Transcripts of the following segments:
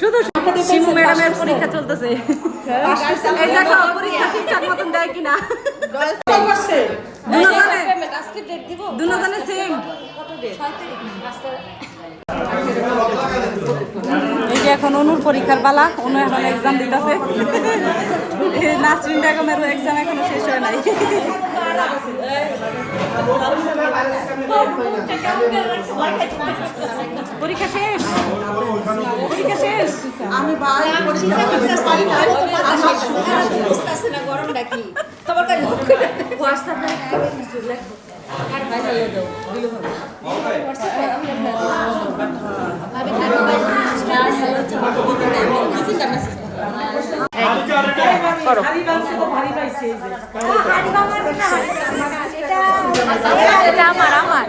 শুধু শিমু ম্যাডামের পরীক্ষা চলতেছে। এই দেখো পরীক্ষা ঠিকঠাক মতন দেয় কিনা। দুজনে দুজনে সেম এই যে এখন অনুর পরীক্ষার পালা অনু এখন এক্সাম দিতেছে। নাসরিন বেগমের এক্সাম এখনও শেষ হয় নাই। পরীক্ষা শেষ? পরীক্ষা শেষ? আমি তোমার কাছে হবে। হোয়াটসঅ্যাপে আমি করো। এটা আমার আমার।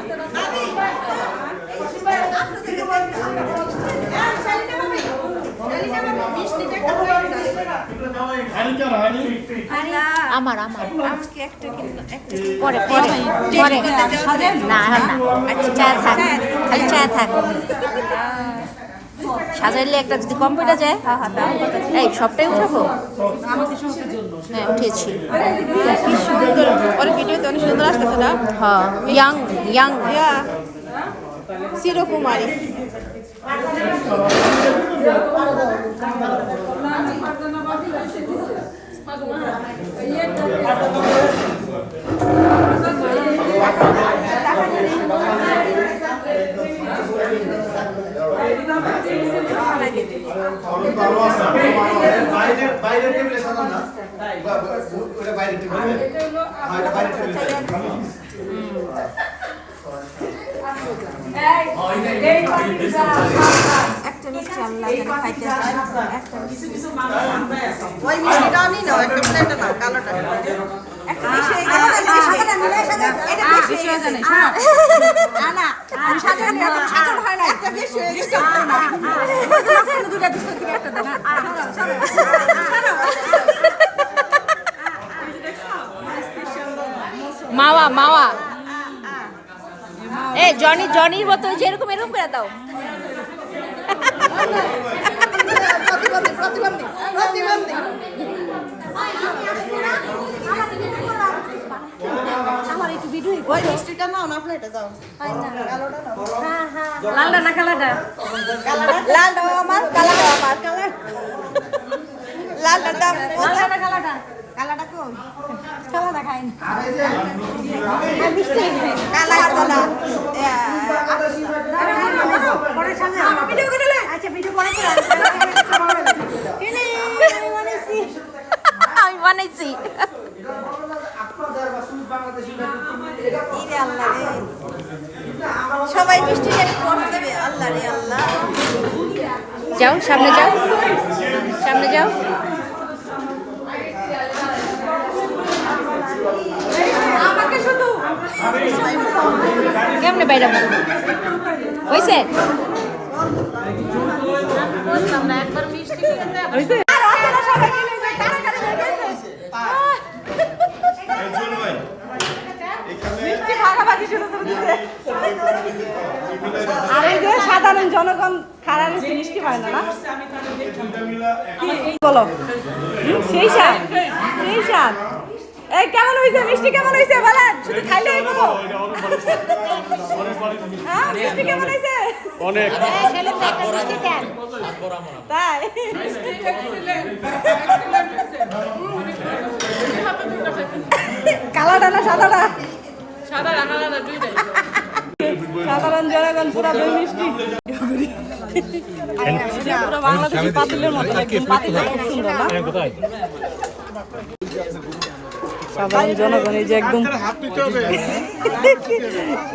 আমার আমার। পরে পরে পরে। না না আচ্ছা চা থাক। খালি চা থাক। সাজাইলে একটা যদি কম্পিউটার যায় এই সবটাই উঠাবো? হ্যাঁ উঠেছি। কি সুন্দর ওর ভিডিওতে অনেক সুন্দর আসতেছে না? হ্যাঁ ইয়াং ইয়াং। চিরকুমারী বাইরে বাইরে টেবিলে সাজান না। ওটা বাইরের টেবিলে হ্যাঁ এটা বাইরে টেবিলে ওই মিষ্টিটা আনি না একটা প্লেটে কালোটা হয়ে জানে না না হয় একটা বেশি হয়ে গেছে মাওয়া মাওয়া এ জনি জনির মতো যেরকম এরকম করে দাও প্রতিবন্ধী প্রতিবন্ধী প্রতিবন্ধী আমার একটু ভিডিও ওই মিষ্টিটা নাও না প্লেটে দাও। কালোটা নাও। লালটা না কালাটা লাল দাও আমার কালা আমার। কালা দাম লালটা কালাটা কালাটা কই? কালাটা খাই না। মিষ্টি কালা তো পরে সামনে ভিডিও করে আচ্ছা ভিডিও পরে করে আমি বানাইছি। যাও সামনে যাও। সামনে যাও। কেমনে বাইরে হয়েছে হয়ে সাধারণ জনগণ খারাপ মিষ্টি পায় না না? বলো। সেই স্বাদ সেই স্বাদ। এই কেমন হয়েছে? মিষ্টি কেমন হয়েছে? বলেন শুধু খাইলেই বলো হ্যাঁ মিষ্টি কেমন হয়েছে? অনেক। তাই। কালাটা না সাদাটা? সাধারণ জনগণ পুরা দই মিষ্টি। পুরো বাংলাদেশি পাতিলের মতো একদম পাতিলটা খুব সুন্দর না? সাধারণ জনগণ এই যে একদম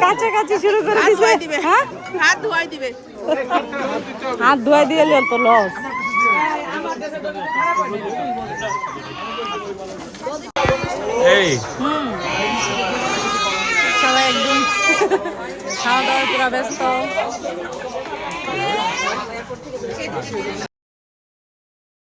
কাছাকাছি শুরু করে দিছে। হ্যাঁ? হাত ধোয়াই দিবে। হাত ধোয়াই দিয়ে তো লস এই খাওয়া দাওয়া পুরা ব্যস্ত।